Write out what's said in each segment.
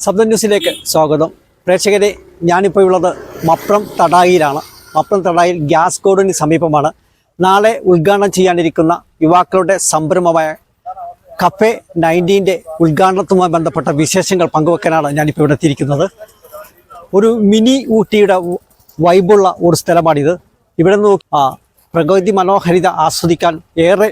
ശബ്ദ ന്യൂസിലേക്ക് സ്വാഗതം. പ്രേക്ഷകരെ ഞാനിപ്പോൾ ഉള്ളത് മപ്രം തടാകയിലാണ്. മപ്രം തടായിൽ ഗ്യാസ് കോഡിന് സമീപമാണ്. നാളെ ഉദ്ഘാടനം ചെയ്യാനിരിക്കുന്ന യുവാക്കളുടെ സംരംഭമായ കഫേ നയന്റീന്റെ ഉദ്ഘാടനത്തുമായി ബന്ധപ്പെട്ട വിശേഷങ്ങൾ പങ്കുവെക്കാനാണ് ഞാനിപ്പോൾ ഇവിടെ എത്തിയിരിക്കുന്നത്. ഒരു മിനി ഊട്ടിയുടെ വൈബുള്ള ഒരു സ്ഥലമാണിത്. ഇവിടെ ആ പ്രകൃതി മനോഹരിത ആസ്വദിക്കാൻ ഏറെ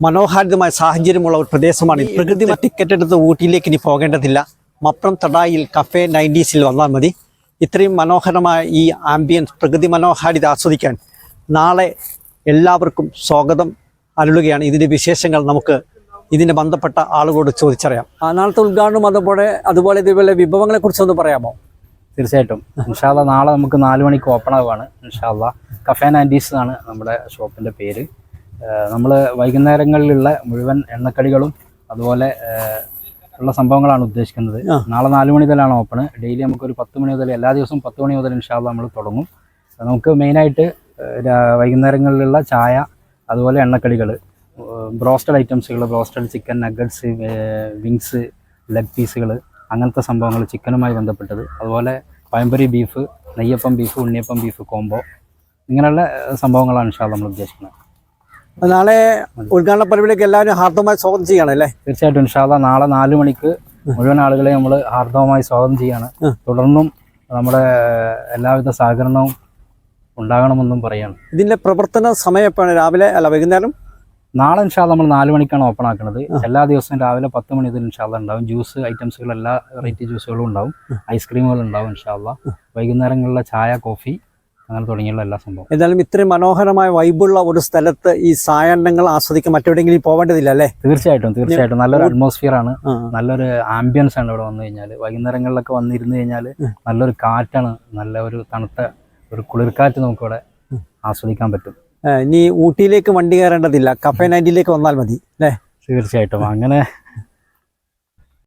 മനോഹാരിതമായ സാഹചര്യമുള്ള ഒരു പ്രദേശമാണ്. പ്രകൃതി ടിക്കറ്റ് എടുത്ത് ഊട്ടിയിലേക്ക് ഇനി പോകേണ്ടതില്ല. മപ്രം തടായിൽ കഫേ നയന്റീസിൽ വന്നാൽ മതി. ഇത്രയും മനോഹരമായ ഈ ആംബിയൻസ് പ്രകൃതി മനോഹാരിത ആസ്വദിക്കാൻ നാളെ എല്ലാവർക്കും സ്വാഗതം അരുളുകയാണ്. ഇതിന്റെ വിശേഷങ്ങൾ നമുക്ക് ഇതിന്റെ ബന്ധപ്പെട്ട ആളുകളോട് ചോദിച്ചറിയാം. ആ നാളത്തെ ഉദ്ഘാടനം അതുപോലെ അതുപോലെ ഇതുപോലെ വിഭവങ്ങളെ കുറിച്ചൊന്ന് പറയാമോ? തീർച്ചയായിട്ടും. ഇൻഷാല്ല നാളെ നമുക്ക് നാല് മണിക്ക് ഓപ്പൺ ആവുകയാണ്. ഇൻഷാല്ല കഫേ ആൻഡീസ് എന്നാണ് നമ്മുടെ ഷോപ്പിന്റെ പേര്. നമ്മൾ വൈകുന്നേരങ്ങളിലുള്ള മുഴുവൻ എണ്ണക്കടികളും അതുപോലെ ഉള്ള സംഭവങ്ങളാണ് ഉദ്ദേശിക്കുന്നത്. നാളെ നാല് മണി മുതലാണ് ഓപ്പൺ ഡെയിലി നമുക്ക് ഒരു പത്ത് മണി മുതൽ എല്ലാ ദിവസവും പത്ത് മണി മുതൽ ഇൻഷാല്ല നമ്മൾ തുടങ്ങും. നമുക്ക് മെയിനായിട്ട് വൈകുന്നേരങ്ങളിലുള്ള ചായ അതുപോലെ എണ്ണക്കടികൾ broasted ഐറ്റംസുകൾ broasted chicken nuggets wings leg പീസുകൾ അങ്ങനത്തെ സംഭവങ്ങൾ ചിക്കനുമായി ബന്ധപ്പെട്ടത്. അതുപോലെ pazhampori beef neyyappam beef unniyappam beef combo ഇങ്ങനെയുള്ള സംഭവങ്ങളാണ് ഇൻഷാ നമ്മൾ ഉദ്ദേശിക്കുന്നത്. നാളെ ഉദ്ഘാടന പരിപാടിക്ക് എല്ലാവരും ഹാർദവമായി സ്വാഗതം ചെയ്യണം അല്ലേ? തീർച്ചയായിട്ടും ഇൻഷാല്ല നാളെ നാല് മണിക്ക് മുഴുവൻ ആളുകളെ നമ്മൾ ഹാർദവമായി സ്വാഗതം ചെയ്യാണ്. തുടർന്നും നമ്മുടെ എല്ലാവിധ സഹകരണവും ഉണ്ടാകണമെന്നും പറയാണ്. ഇതിന്റെ പ്രവർത്തന സമയം എപ്പോഴാണ്? രാവിലെ അല്ല വൈകുന്നേരം? നാളെ ഇൻഷാല്ല നമ്മൾ നാല് മണിക്കാണ് ഓപ്പൺ ആക്കുന്നത് എല്ലാ ദിവസവും രാവിലെ പത്ത് മണി ഇതിൽ ഇൻഷാല്ല ഉണ്ടാവും. ജ്യൂസ് ഐറ്റംസുകൾ എല്ലാ വെറൈറ്റി ജ്യൂസുകളും ഉണ്ടാവും. ഐസ്ക്രീമുകൾ ഉണ്ടാവും ഇൻഷാല്ല വൈകുന്നേരങ്ങളിലെ ചായ കോഫി അങ്ങനെ തുടങ്ങിയുള്ള എല്ലാ സംഭവം എന്തായാലും ഇത്രയും മനോഹരമായ വൈബുള്ള ഒരു സ്ഥലത്ത് ഈ സായാഹ്നങ്ങൾ ആസ്വദിക്കാൻ മറ്റെവിടെയെങ്കിലും പോകേണ്ടതില്ല അല്ലേ? തീർച്ചയായിട്ടും തീർച്ചയായിട്ടും. നല്ലൊരു അറ്റ്മോസ്ഫിയർ ആണ്. നല്ലൊരു ആംബിയൻസ് ആണ് ഇവിടെ വന്നു കഴിഞ്ഞാൽ വൈകുന്നേരങ്ങളിലൊക്കെ വന്നിരുന്നു കഴിഞ്ഞാൽ നല്ലൊരു കാറ്റാണ് നല്ല ഒരു തണുത്ത ഒരു കുളിർക്കാറ്റ് നമുക്കിവിടെ ആസ്വദിക്കാൻ പറ്റും. ഇനി ഊട്ടിയിലേക്ക് വണ്ടി കയറേണ്ടതില്ല. കഫേ നൈന്റിയിലേക്ക് വന്നാൽ മതി അല്ലേ? തീർച്ചയായിട്ടും. അങ്ങനെ